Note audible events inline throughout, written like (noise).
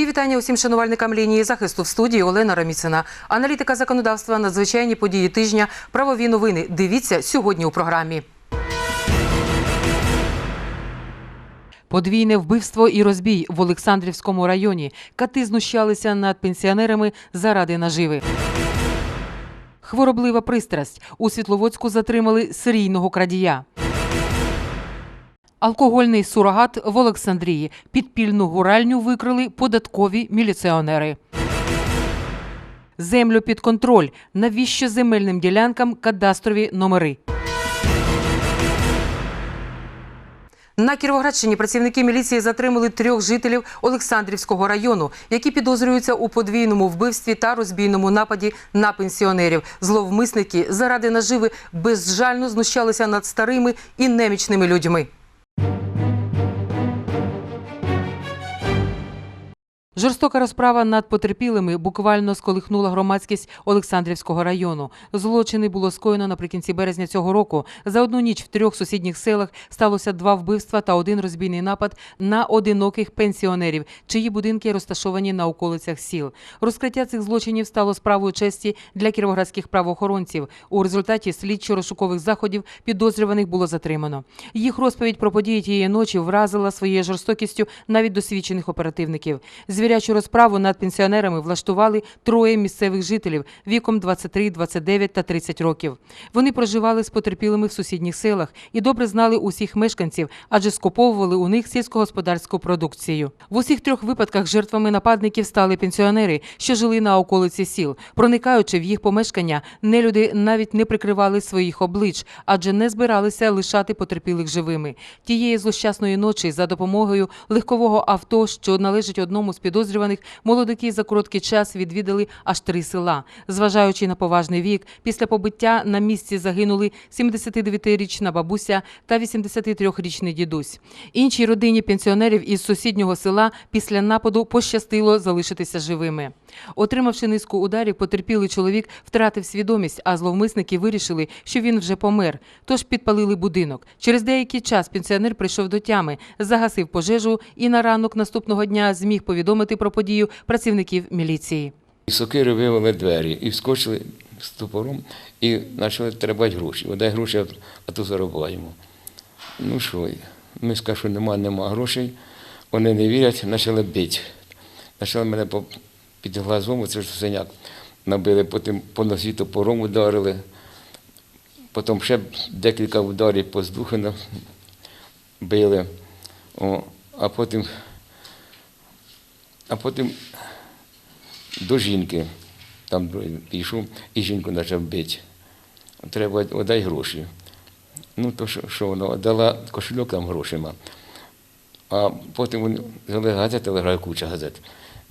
Мої вітання усім шанувальникам лінії захисту в студії Олена Раміцина. Аналітика законодавства, надзвичайні події тижня, правові новини. Дивіться сьогодні у програмі. Подвійне вбивство і розбій в Олександрівському районі. Кати знущалися над пенсіонерами заради наживи. Хвороблива пристрасть. У Світловодську затримали серійного крадія. Алкогольний сурогат в Олександрії. Підпільну гуральню викрили податкові міліціонери. Землю під контроль. Навіщо земельним ділянкам кадастрові номери? На Кіровоградщині працівники міліції затримали трьох жителів Олександрівського району, які підозрюються у подвійному вбивстві та розбійному нападі на пенсіонерів. Зловмисники заради наживи безжально знущалися над старими і немічними людьми. Жорстока розправа над потерпілими буквально сколихнула громадськість Олександрівського району. Злочини було скоєно наприкінці березня цього року. За одну ніч в трьох сусідніх селах сталося два вбивства та один розбійний напад на одиноких пенсіонерів, чиї будинки розташовані на околицях сіл. Розкриття цих злочинів стало справою честі для кіровоградських правоохоронців. У результаті слідчо-розшукових заходів підозрюваних було затримано. Їх розповідь про події тієї ночі вразила своєю жорстокістю навіть досвідчених оперативників. Звірячу розправу над пенсіонерами влаштували троє місцевих жителів віком 23, 29 та 30 років. Вони проживали з потерпілими в сусідніх селах і добре знали усіх мешканців, адже скуповували у них сільськогосподарську продукцію. В усіх трьох випадках жертвами нападників стали пенсіонери, що жили на околиці сіл. Проникаючи в їх помешкання, нелюди навіть не прикривали своїх облич, адже не збиралися лишати потерпілих живими. Тієї злощасної ночі за допомогою легкового авто, що належить одному з підозрюваних, молодики за короткий час відвідали аж три села. Зважаючи на поважний вік, після побиття на місці загинули 79-річна бабуся та 83-річний дідусь. Іншій родині пенсіонерів із сусіднього села після нападу пощастило залишитися живими. Отримавши низку ударів, потерпілий чоловік втратив свідомість, а зловмисники вирішили, що він вже помер. Тож підпалили будинок. Через деякий час пенсіонер прийшов до тями, загасив пожежу і на ранок наступного дня зміг повідомити про подію працівників міліції. Сокири вивели двері і вскочили з топором і почали требати гроші. Одай гроші, а то заробляємо. Ну що, ми скажемо, що нема, нема грошей. Вони не вірять, почали бити. Почали мене під глазом, це ж синяк, набили, потім по носі топором ударили. Потім ще декілька ударів по здуху били. О, а потім, а потім до жінки. Там пішов і жінку почав бити. Треба віддай гроші. Ну, то що, що вона дала кошельок там грошима. А потім вони взяли газети, лежала куча газет,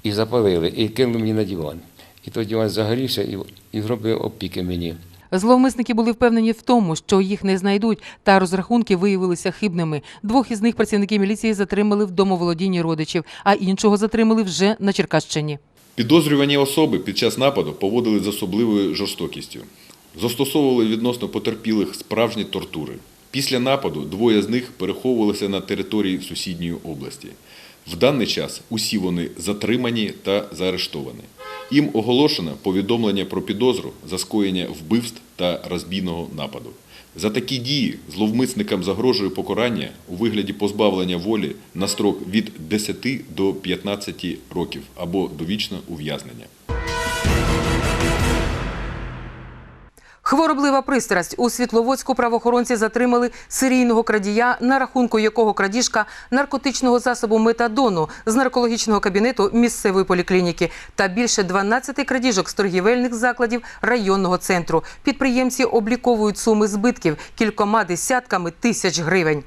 і запалили, і кинули мені на диван. І той диван загорівся і, і зробив опіки мені. Зловмисники були впевнені в тому, що їх не знайдуть, та розрахунки виявилися хибними. Двох із них працівники міліції затримали в домоволодінні родичів, а іншого затримали вже на Черкащині. Підозрювані особи під час нападу поводили з особливою жорстокістю. Застосовували відносно потерпілих справжні тортури. Після нападу двоє з них переховувалися на території сусідньої області. В даний час усі вони затримані та заарештовані. Їм оголошено повідомлення про підозру за скоєння вбивств та розбійного нападу. За такі дії зловмисникам загрожує покарання у вигляді позбавлення волі на строк від 10 до 15 років або довічне ув'язнення. Хвороблива пристрасть у Світловодську правоохоронці затримали серійного крадія, на рахунку якого крадіжка наркотичного засобу метадону з наркологічного кабінету місцевої поліклініки та більше 12 крадіжок з торгівельних закладів районного центру. Підприємці обліковують суми збитків кількома десятками тисяч гривень.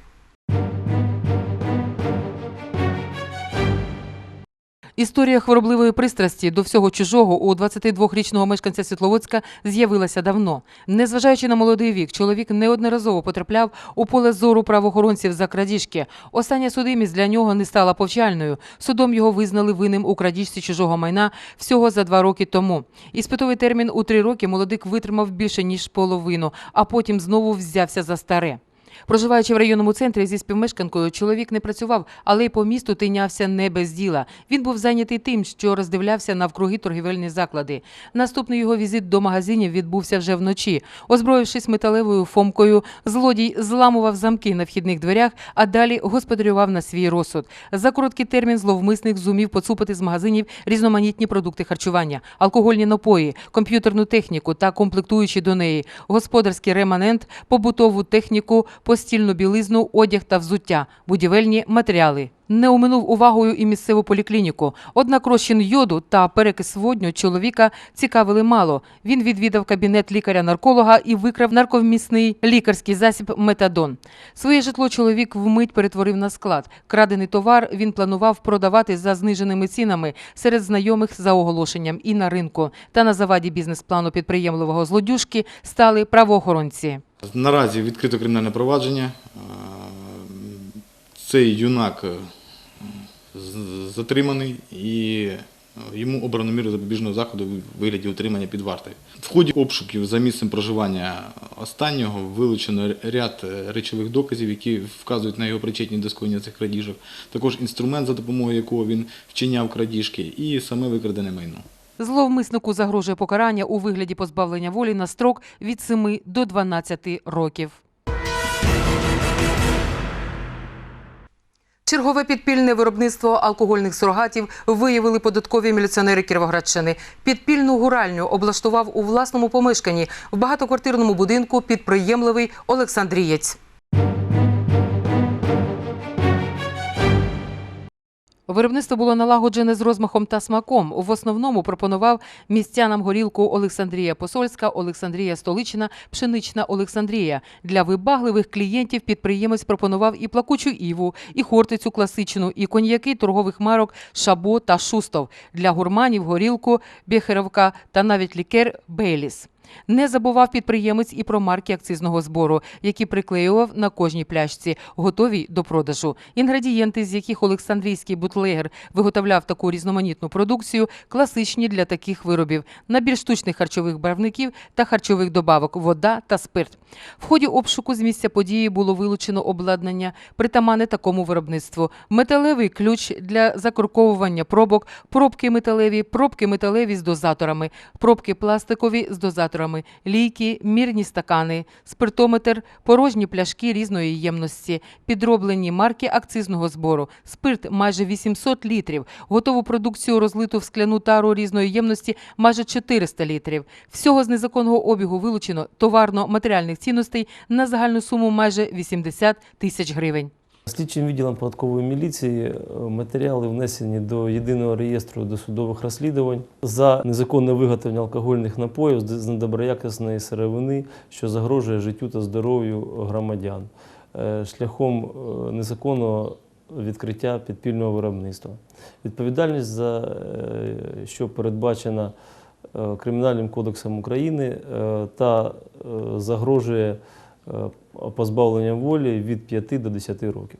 Історія хворобливої пристрасті до всього чужого у 22-річного мешканця Світловодська з'явилася давно. Незважаючи на молодий вік, чоловік неодноразово потрапляв у поле зору правоохоронців за крадіжки. Остання судимість для нього не стала повчальною. Судом його визнали винним у крадіжці чужого майна всього за два роки тому. Іспитовий термін у три роки молодик витримав більше ніж половину, а потім знову взявся за старе. Проживаючи в районному центрі зі співмешканкою, чоловік не працював, але й по місту тинявся не без діла. Він був зайнятий тим, що роздивлявся навкруги торгівельні заклади. Наступний його візит до магазинів відбувся вже вночі. Озброївшись металевою фомкою, злодій зламував замки на вхідних дверях, а далі господарював на свій розсуд. За короткий термін зловмисник зумів поцупити з магазинів різноманітні продукти харчування, алкогольні напої, комп'ютерну техніку та комплектуючі до неї, господарський реманент, побутову техніку, постільну білизну, одяг та взуття, будівельні матеріали. Не оминув увагою і місцеву поліклініку. Однак розчин йоду та перекис водню чоловіка цікавили мало. Він відвідав кабінет лікаря-нарколога і викрав нарковмісний лікарський засіб метадон. Своє житло чоловік вмить перетворив на склад. Крадений товар він планував продавати за зниженими цінами серед знайомих за оголошенням і на ринку. Та на заваді бізнес-плану підприємливого злодюжки стали правоохоронці. Наразі відкрито кримінальне провадження. Е, Цей юнак е, затриманий і е, йому обрано міру запобіжного заходу в вигляді утримання під вартою. В ході обшуків за місцем проживання останнього вилучено ряд речових доказів, які вказують на його причетність до скоєння цих крадіжок. Також інструмент, за допомогою якого він вчиняв крадіжки, і саме викрадене майно. Зловмиснику загрожує покарання у вигляді позбавлення волі на строк від 7 до 12 років. Чергове підпільне виробництво алкогольних сурогатів виявили податкові міліціонери Кіровоградщини. Підпільну гуральню облаштував у власному помешканні в багатоквартирному будинку підприємливий Олександрієць. Виробництво було налагоджене з розмахом та смаком. В основному пропонував містянам горілку Олександрія Посольська, Олександрія Столична, Пшенична Олександрія. Для вибагливих клієнтів підприємець пропонував і плакучу іву, і хортицю класичну, і коньяки торгових марок Шабо та Шустов. Для гурманів горілку Бєхеровка та навіть лікер Бейліс. Не забував підприємець і про марки акцизного збору, які приклеював на кожній пляшці, готові до продажу. Інгредієнти, з яких Олександрійський бутлегер виготовляв таку різноманітну продукцію, класичні для таких виробів, набір штучних харчових барвників та харчових добавок, вода та спирт. В ході обшуку з місця події було вилучено обладнання, притаманне такому виробництву, металевий ключ для закорковування пробок, пробки металеві, пробки металеві з дозаторами, пробки пластикові з дозаторами, лійки, мірні стакани, спиртометр, порожні пляшки різної ємності, підроблені марки акцизного збору, спирт майже 800 літрів, готову продукцію розлиту в скляну тару різної ємності майже 400 літрів. Всього з незаконного обігу вилучено товарно-матеріальних цінностей на загальну суму майже 80 тисяч гривень. Слідчим відділом податкової міліції е, матеріали внесені до єдиного реєстру досудових розслідувань за незаконне виготовлення алкогольних напоїв з недоброякісної сировини, що загрожує життю та здоров'ю громадян, е, шляхом е, незаконного відкриття підпільного виробництва. Відповідальність за що передбачена Кримінальним кодексом України та загрожує позбавленням волі від 5 до 10 років.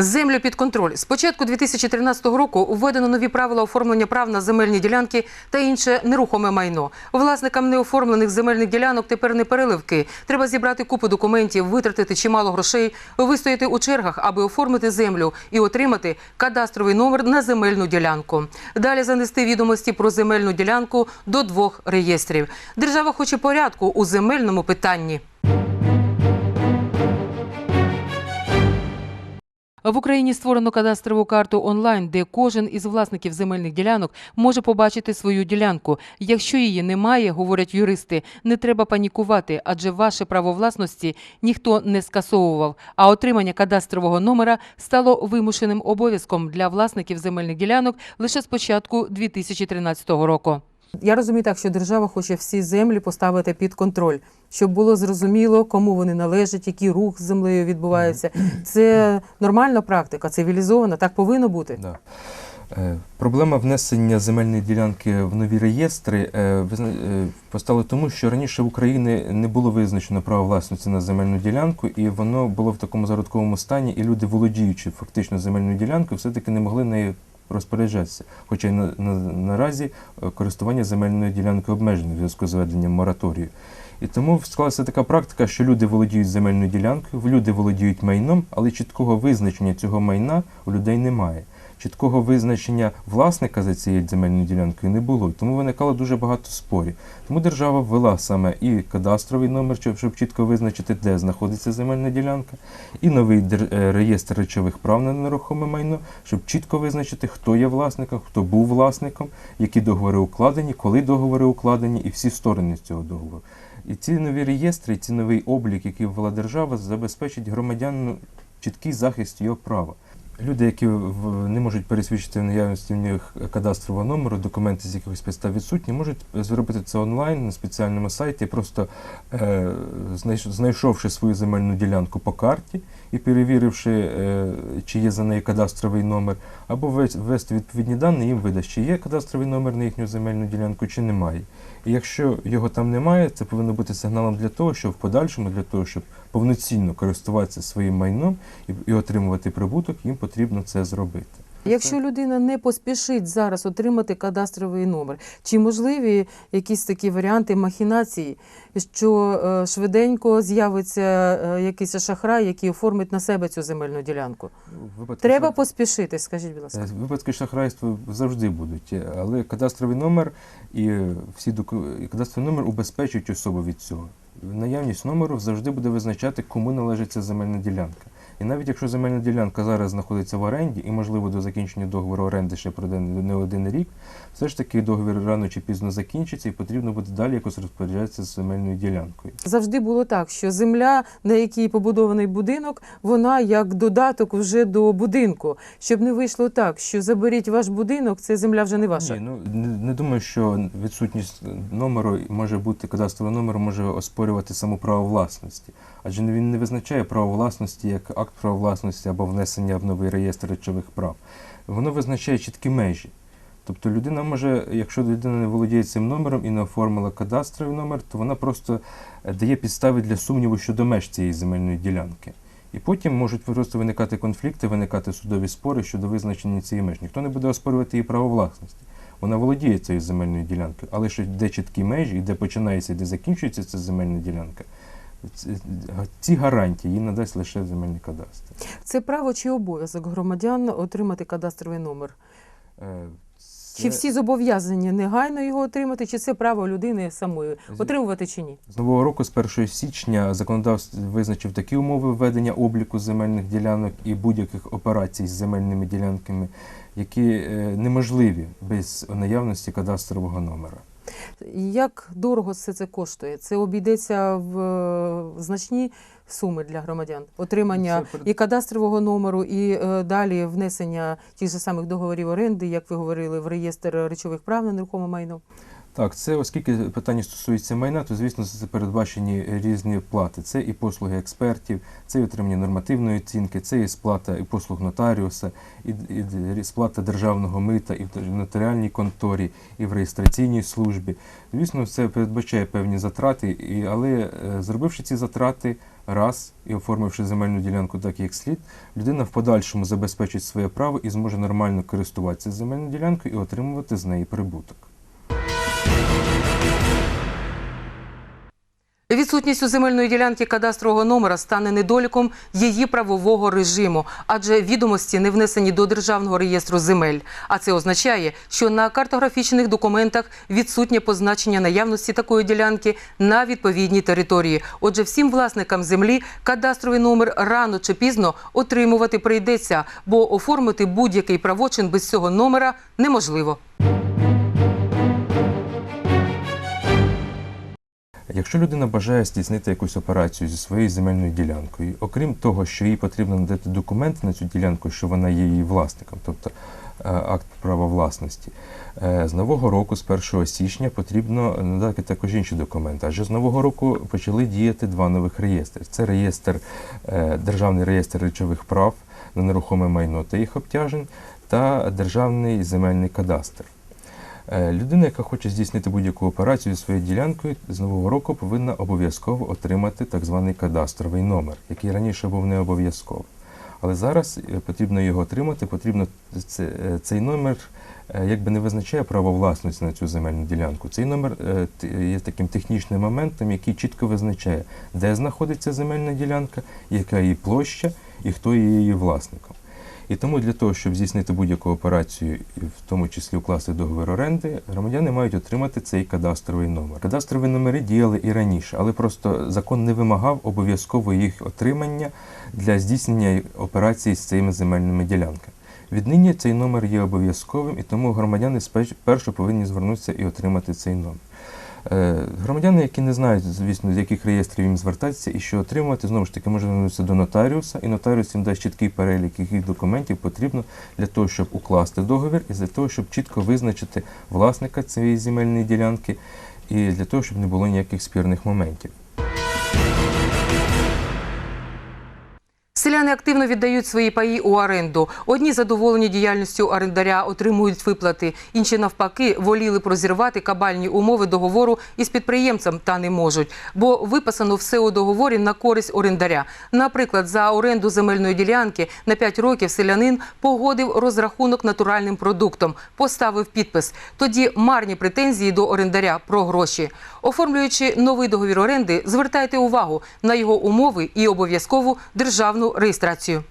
Землю під контроль. З початку 2013 року введено нові правила оформлення прав на земельні ділянки та інше нерухоме майно. Власникам неоформлених земельних ділянок тепер не переливки. Треба зібрати купу документів, витратити чимало грошей, вистояти у чергах, аби оформити землю і отримати кадастровий номер на земельну ділянку. Далі занести відомості про земельну ділянку до двох реєстрів. Держава хоче порядку у земельному питанні. В Україні створено кадастрову карту онлайн, де кожен із власників земельних ділянок може побачити свою ділянку. Якщо її немає, говорять юристи, не треба панікувати, адже ваше право власності ніхто не скасовував. А отримання кадастрового номера стало вимушеним обов'язком для власників земельних ділянок лише з початку 2013 року. Я розумію так, що держава хоче всі землі поставити під контроль, щоб було зрозуміло, кому вони належать, який рух з землею відбувається. Це нормальна практика, цивілізована, так повинно бути. Да. Е, Проблема внесення земельної ділянки в нові реєстри е, е, постала тому, що раніше в Україні не було визначено право власності на земельну ділянку, і воно було в такому зародковому стані, і люди, володіючи фактично земельною ділянкою, все-таки не могли нею розпоряджатися. Хоча й на, на, наразі е, користування земельною ділянкою обмежено в зв'язку з введенням мораторію. І тому склалася така практика, що люди володіють земельною ділянкою, люди володіють майном, але чіткого визначення цього майна у людей немає. Чіткого визначення власника за цією земельною ділянкою не було. Тому виникало дуже багато спорів. Тому держава ввела саме і кадастровий номер, щоб- чітко визначити, де знаходиться земельна ділянка, і новий е, реєстр речових прав на нерухоме майно, щоб чітко визначити, хто є власником, хто був власником, які договори укладені, коли договори укладені, і всі сторони цього договору. І ці нові реєстри, ці новий облік, який ввела держава, забезпечить громадянину чіткий захист його права. Люди, які не можуть пересвідчити наявності в них кадастрового номеру, документи з якихось підстав відсутні, можуть зробити це онлайн на спеціальному сайті, просто е, знайшовши свою земельну ділянку по карті і перевіривши, е, чи є за нею кадастровий номер, або ввес- ввести відповідні дані, їм видасть, чи є кадастровий номер на їхню земельну ділянку, чи немає. І якщо його там немає, це повинно бути сигналом для того, що в подальшому, для того, щоб повноцінно користуватися своїм майном і, отримувати прибуток, їм потрібно це зробити. Якщо людина не поспішить зараз отримати кадастровий номер, чи можливі якісь такі варіанти махінації, що е, швиденько з'явиться е, якийсь шахрай, який оформить на себе цю земельну ділянку? Випадки Треба шах- поспішити, скажіть, будь ласка. Е, Випадки шахрайства завжди будуть, але кадастровий номер і всі доку... і кадастровий номер убезпечують особу від цього. Наявність номеру завжди буде визначати, кому належить ця земельна ділянка. І навіть якщо земельна ділянка зараз знаходиться в оренді, і можливо до закінчення договору оренди ще пройде не один рік, все ж таки договір рано чи пізно закінчиться, і потрібно буде далі якось розпоряджатися з земельною ділянкою. Завжди було так, що земля, на якій побудований будинок, вона як додаток вже до будинку. Щоб не вийшло так, що заберіть ваш будинок, це земля вже не ваша. Ні, ну не, думаю, що відсутність номеру може бути кадастровий номер може оспорювати саму право власності, адже він не визначає право власності як акт права власності або внесення в новий реєстр речових прав. Воно визначає чіткі межі. Тобто людина може, якщо людина не володіє цим номером і не оформила кадастровий номер, то вона просто е, дає підстави для сумніву щодо меж цієї земельної ділянки. І потім можуть просто виникати конфлікти, виникати судові спори щодо визначення цієї межі. Ніхто не буде оспорювати її право власності. Вона володіє цією земельною ділянкою, але що де чіткі межі, і де починається, і де закінчується ця земельна ділянка, ці- гарантії їй надасть лише земельний кадастр. Це право чи обов'язок громадян отримати кадастровий номер? Е, Чи всі зобов'язані негайно його отримати, чи це право людини самої отримувати чи ні? З нового року, з 1 січня, законодавство визначив такі умови введення обліку земельних ділянок і будь-яких операцій з земельними ділянками, які е, неможливі без наявності кадастрового номера. Як дорого все це коштує? Це обійдеться в е, значні суми для громадян. Отримання і кадастрового номеру, і е, далі внесення тих же самих договорів оренди, як ви говорили, в реєстр речових прав на нерухоме майно. Так, це оскільки питання стосується майна, то звісно це передбачені різні плати. Це і послуги експертів, це і отримання нормативної оцінки, це і сплата і послуг нотаріуса, і, і сплата державного мита, і в нотаріальній конторі, і в реєстраційній службі. Звісно, це передбачає певні затрати, і, але е, зробивши ці затрати раз і оформивши земельну ділянку так, як слід, людина в подальшому забезпечить своє право і зможе нормально користуватися земельною ділянкою і отримувати з неї прибуток. Відсутність у земельної ділянки кадастрового номера стане недоліком її правового режиму, адже відомості не внесені до державного реєстру земель. А це означає, що на картографічних документах відсутнє позначення наявності такої ділянки на відповідній території. Отже, всім власникам землі кадастровий номер рано чи пізно отримувати прийдеться, бо оформити будь-який правочин без цього номера неможливо. Якщо людина бажає здійснити якусь операцію зі своєю земельною ділянкою, окрім того, що їй потрібно надати документи на цю ділянку, що вона є її власником, тобто е, акт права власності, е, з нового року, з 1 січня, потрібно надати також інші документи. Адже з нового року почали діяти два нових реєстри. Це реєстр, е, Державний реєстр речових прав на нерухоме майно та їх обтяжень, та Державний земельний кадастр. Е, Людина, яка хоче здійснити будь-яку операцію зі своєю ділянкою, з нового року повинна обов'язково отримати так званий кадастровий номер, який раніше був не обов'язковий. Але зараз е, потрібно його отримати, потрібно е, цей номер якби не визначає право власності на цю земельну ділянку. Цей номер є таким технічним моментом, який чітко визначає, де знаходиться земельна ділянка, яка її площа і хто є її власником. І тому для того, щоб здійснити будь-яку операцію, в тому числі укласти договір оренди, громадяни мають отримати цей кадастровий номер. Кадастрові номери діяли і раніше, але просто закон не вимагав обов'язково їх отримання для здійснення операцій з цими земельними ділянками. Віднині цей номер є обов'язковим, і тому громадяни спершу повинні звернутися і отримати цей номер. Е, Громадяни, які не знають, звісно, з яких реєстрів їм звертатися і що отримувати, знову ж таки, можуть звернутися до нотаріуса, і нотаріус їм дасть чіткий перелік, яких документів потрібно для того, щоб укласти договір, і для того, щоб чітко визначити власника цієї земельної ділянки, і для того, щоб не було ніяких спірних моментів. Селяни активно віддають свої паї у оренду. Одні задоволені діяльністю орендаря отримують виплати, інші навпаки воліли б розірвати кабальні умови договору із підприємцем та не можуть, бо виписано все у договорі на користь орендаря. Наприклад, за оренду земельної ділянки на 5 років селянин погодив розрахунок натуральним продуктом, поставив підпис. Тоді марні претензії до орендаря про гроші. Оформлюючи новий договір оренди, звертайте увагу на його умови і обов'язкову державну реєстрацію. регистрацию.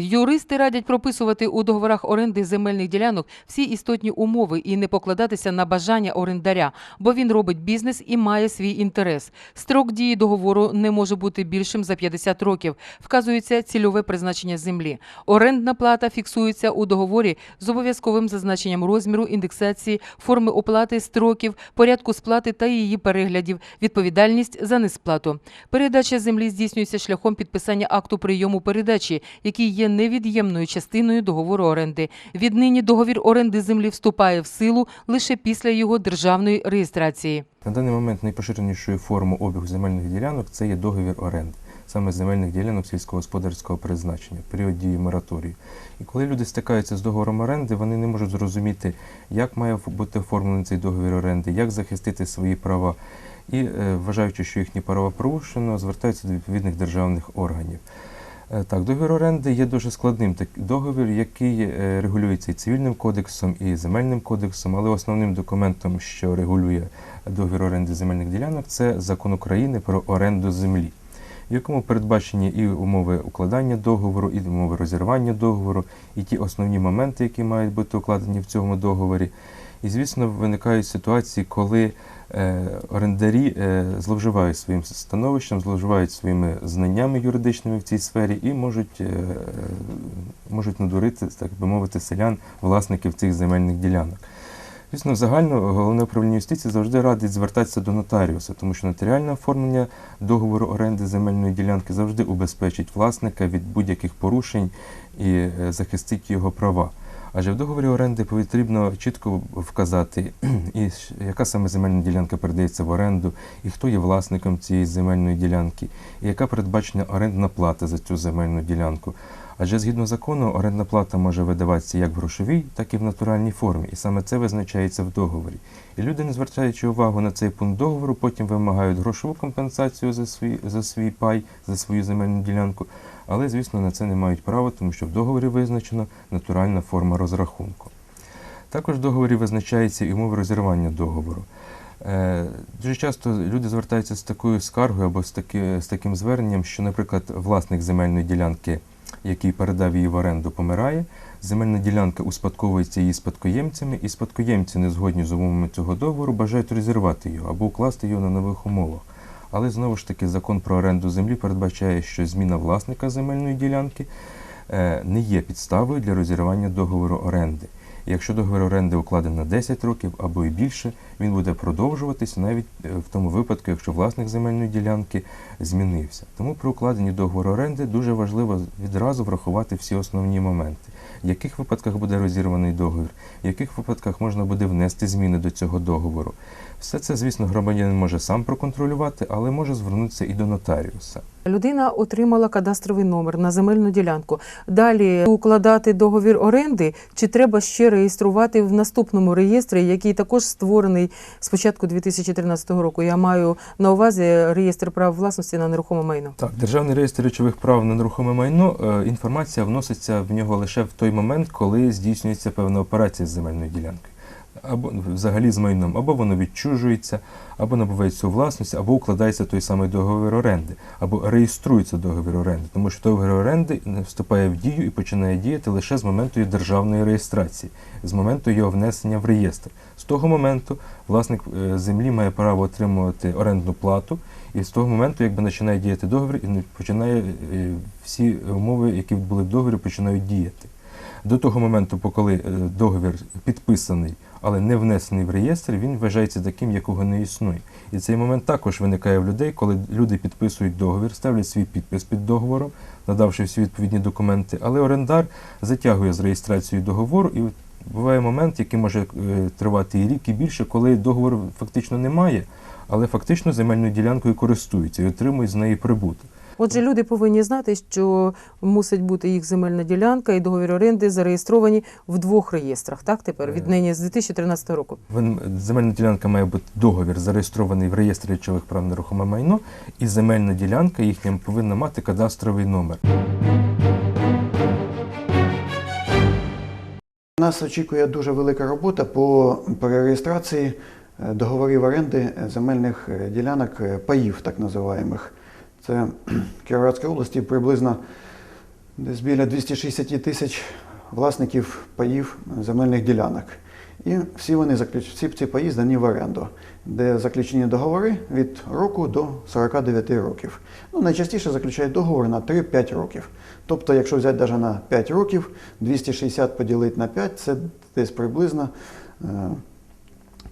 Юристи радять прописувати у договорах оренди земельних ділянок всі істотні умови і не покладатися на бажання орендаря, бо він робить бізнес і має свій інтерес. Строк дії договору не може бути більшим за 50 років. Вказується цільове призначення землі. Орендна плата фіксується у договорі з обов'язковим зазначенням розміру, індексації, форми оплати, строків, порядку сплати та її переглядів, відповідальність за несплату. Передача землі здійснюється шляхом підписання акту прийому передачі, який є невід'ємною частиною договору оренди. Віднині договір оренди землі вступає в силу лише після його державної реєстрації. На даний момент найпоширенішою формою обігу земельних ділянок це є договір оренди, саме земельних ділянок сільськогосподарського призначення, період дії мораторію. І коли люди стикаються з договором оренди, вони не можуть зрозуміти, як має бути оформлений цей договір оренди, як захистити свої права. І, е, вважаючи, що їхні права порушено, звертаються до відповідних державних органів. Е, Так, договір оренди є дуже складним. Так, договір, який е, регулюється і цивільним кодексом, і земельним кодексом, але основним документом, що регулює договір оренди земельних ділянок, це закон України про оренду землі, в якому передбачені і умови укладання договору, і умови розірвання договору, і ті основні моменти, які мають бути укладені в цьому договорі. І, звісно, виникають ситуації, коли орендарі е, зловживають своїм становищем, зловживають своїми знаннями юридичними в цій сфері і можуть, е, можуть надурити, так би мовити, селян, власників цих земельних ділянок. Звісно, загально головне управління юстиції завжди радить звертатися до нотаріуса, тому що нотаріальне оформлення договору оренди земельної ділянки завжди убезпечить власника від будь-яких порушень і е, захистить його права. Адже в договорі оренди потрібно чітко вказати, (clears throat) і яка саме земельна ділянка передається в оренду, і хто є власником цієї земельної ділянки, і яка передбачена орендна плата за цю земельну ділянку. Адже згідно закону орендна плата може видаватися як в грошовій, так і в натуральній формі, і саме це визначається в договорі. І люди, не звертаючи увагу на цей пункт договору, потім вимагають грошову компенсацію за свій, за свій пай, за свою земельну ділянку. Але, звісно, на це не мають права, тому що в договорі визначена натуральна форма розрахунку. Також в договорі визначається і умови розірвання договору. Е, Дуже часто люди звертаються з такою скаргою або з, таки, з таким зверненням, що, наприклад, власник земельної ділянки, який передав її в оренду, помирає, земельна ділянка успадковується її спадкоємцями, і спадкоємці, не згодні з умовами цього договору, бажають розірвати його або укласти його на нових умовах. Але знову ж таки закон про оренду землі передбачає, що зміна власника земельної ділянки е, не є підставою для розірвання договору оренди. Якщо договір оренди укладений на 10 років або і більше, він буде продовжуватися навіть е, в тому випадку, якщо власник земельної ділянки змінився. Тому при укладенні договору оренди дуже важливо відразу врахувати всі основні моменти. В яких випадках буде розірваний договір, в яких випадках можна буде внести зміни до цього договору. Все це, звісно, громадянин може сам проконтролювати, але може звернутися і до нотаріуса. Людина отримала кадастровий номер на земельну ділянку. Далі укладати договір оренди, чи треба ще реєструвати в наступному реєстрі, який також створений з початку 2013 року. Я маю на увазі реєстр прав власності на нерухоме майно. Так, державний реєстр речових прав на нерухоме майно. е, Інформація вноситься в нього лише в той момент, коли здійснюється певна операція з земельною ділянкою. Або ну, взагалі з майном, або воно відчужується, або набувається у власність, або укладається той самий договір оренди, або реєструється договір оренди, тому що договір оренди вступає в дію і починає діяти лише з моменту її державної реєстрації, з моменту його внесення в реєстр. З того моменту власник е, землі має право отримувати орендну плату, і з того моменту, якби починає діяти договір, і починає е, всі умови, які були в договорі, починають діяти. До того моменту, поки е, договір підписаний, але не внесений в реєстр, він вважається таким, якого не існує. І цей момент також виникає в людей, коли люди підписують договір, ставлять свій підпис під договором, надавши всі відповідні документи, але орендар затягує з реєстрацією договору, і буває момент, який може е, тривати і рік, і більше, коли договору фактично немає, але фактично земельною ділянкою користуються і отримують з неї прибуток. Отже, люди повинні знати, що мусить бути їх земельна ділянка і договір оренди зареєстровані в двох реєстрах. Так тепер від нині з 2013 року. Земельна ділянка має бути договір зареєстрований в реєстрі речових прав на нерухоме майно, і земельна ділянка їхня повинна мати кадастровий номер. Нас очікує дуже велика робота по перереєстрації е, договорів оренди земельних е, ділянок е, паїв, так називаємих. Це в Кіровоградській області приблизно десь біля 260 тисяч власників паїв земельних ділянок. І всі вони всі ці паї здані в оренду, де заключені договори від року до 49 років. Ну, найчастіше заключають договори на 3-5 років. Тобто, якщо взяти навіть на 5 років, 260 поділити на 5, це десь приблизно е,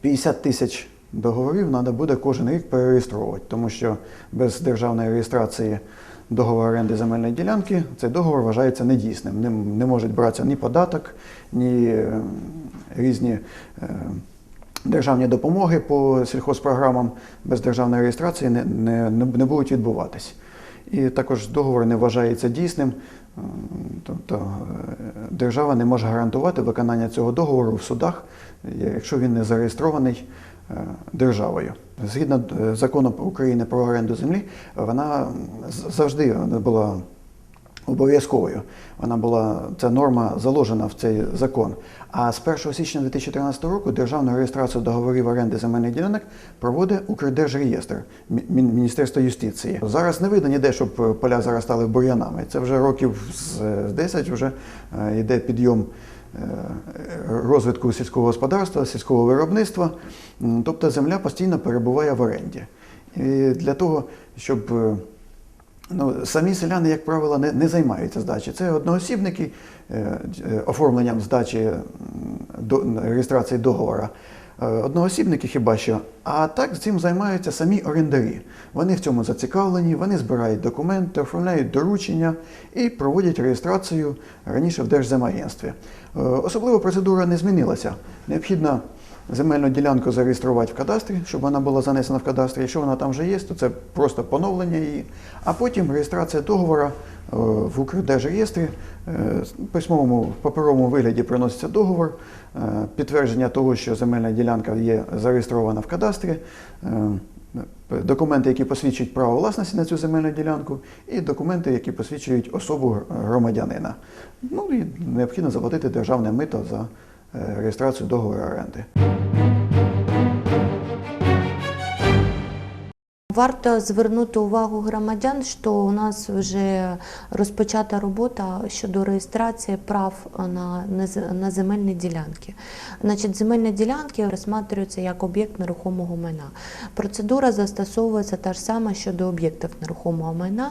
50 тисяч договорів треба буде кожен рік перереєстровувати, тому що без державної реєстрації договору оренди земельної ділянки цей договор вважається недійсним. Не, не може братися ні податок, ні е, різні е, державні допомоги по сільхозпрограмам без державної реєстрації не, не, не будуть відбуватись. І також договор не вважається дійсним, е, тобто держава не може гарантувати виконання цього договору в судах, якщо він не зареєстрований державою. Згідно е, закону України про оренду землі, вона завжди була обов'язковою. Вона була ця норма заложена в цей закон. А з 1 січня 2013 року державну реєстрацію договорів оренди земельних ділянок проводить Укрдержреєстр Мі- Мін- Міністерство юстиції. Зараз не видно ніде, щоб е, поля заростали бур'янами. Це вже років з з 10 вже е, йде підйом е, розвитку сільського господарства, сільського виробництва. Тобто земля постійно перебуває в оренді. І для того, щоб е, Ну, самі селяни, як правило, не, не займаються здачею. Це одноосібники е, е, оформленням здачі до, реєстрації договора. Е, Одноосібники хіба що, а так цим займаються самі орендарі. Вони в цьому зацікавлені, вони збирають документи, оформляють доручення і проводять реєстрацію раніше в Держземагентстві. Е, Особливо процедура не змінилася. Необхідно земельну ділянку зареєструвати в кадастрі, щоб вона була занесена в кадастрі. Якщо вона там вже є, то це просто поновлення її. А потім реєстрація договора в Укрдержреєстрі. Е, письмовому паперовому вигляді приноситься договор, е, підтвердження того, що земельна ділянка є зареєстрована в кадастрі. е, Документи, які посвідчують право власності на цю земельну ділянку, і документи, які посвідчують особу громадянина. Ну і необхідно заплатити державне мито за реєстрацію договору оренди. Варто звернути увагу громадян, що у нас вже розпочата робота щодо реєстрації прав на, на земельні ділянки. Значить, земельні ділянки розглядаються як об'єкт нерухомого майна. Процедура застосовується та ж сама щодо об'єктів нерухомого майна,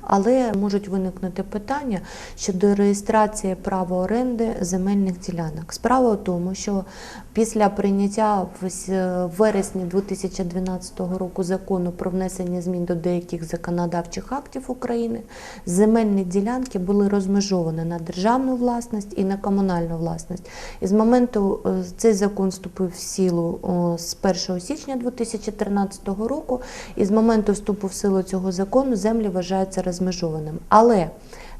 але можуть виникнути питання щодо реєстрації права оренди земельних ділянок. Справа в тому, що після прийняття в вересні 2012 року закону про внесення змін до деяких законодавчих актів України земельні ділянки були розмежовані на державну власність і на комунальну власність. І з моменту е, цей закон вступив в силу з 1 січня 2013 року, і з моменту вступу в силу цього закону землі вважаються розмежованими. Але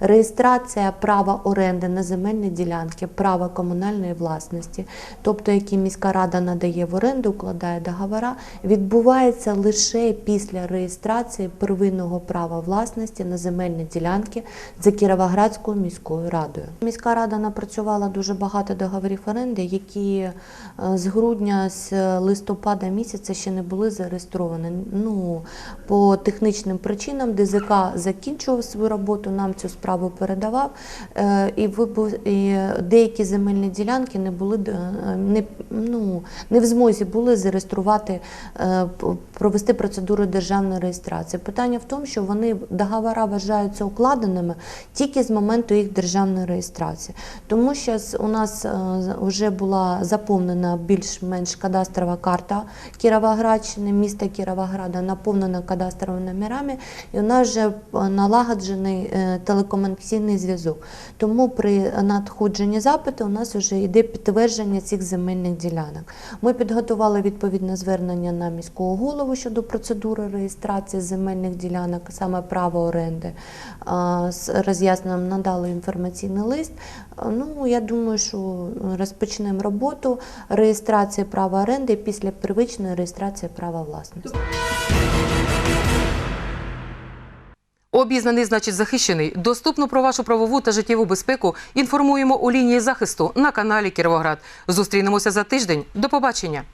реєстрація права оренди на земельні ділянки, права комунальної власності, тобто які міська рада надає в оренду, укладає договора, відбувається лише після реєстрації первинного права власності на земельні ділянки за Кіровоградською міською радою. Міська рада напрацювала дуже багато договорів оренди, які е, з грудня, з листопада місяця ще не були зареєстровані. Ну, по технічним причинам ДЗК закінчував свою роботу, нам цю справу передавав, е, і, деякі земельні ділянки не були е, не, ну, не в змозі були зареєструвати, е, провести процедуру державної реєстрації. Питання в тому, що вони договори вважаються укладеними тільки з моменту їх державної реєстрації. Тому що у нас вже була заповнена більш-менш кадастрова карта Кіровоградщини, міста Кіровограда, наповнена кадастровими номерами, і у нас вже налагоджений е, телекомунікаційний зв'язок. Тому при надходженні запиту у нас вже йде підтвердження цих земельних ділянок. Ми підготували відповідне звернення на міського голову щодо процедури реєстрації земельних ділянок, саме право оренди. З роз'ясненням надали інформаційний лист. Ну, я думаю, що розпочнемо роботу реєстрації права оренди після первичної реєстрації права власності. Обізнаний, значить захищений. Доступно про вашу правову та життєву безпеку інформуємо у лінії захисту на каналі Кіровоград. Зустрінемося за тиждень. До побачення.